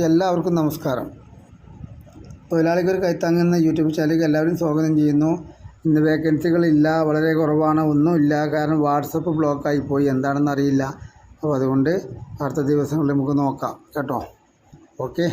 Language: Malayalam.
എല്ലാവർക്കും നമസ്കാരം. തൊഴിലാളികൾ കൈത്താങ്ങുന്ന യൂട്യൂബ് ചാനലിലേക്ക് എല്ലാവരും സ്വാഗതം ചെയ്യുന്നു. ഇന്ന് വേക്കൻസികളില്ല വളരെ കുറവാണ് ഒന്നുമില്ല കാരണം വാട്സപ്പ് ബ്ലോക്കായി പോയി. എന്താണെന്ന് അറിയില്ല. അപ്പോൾ അതുകൊണ്ട് അടുത്ത ദിവസങ്ങളിൽ നമുക്ക് നോക്കാം. കേട്ടോ? ഓക്കെ.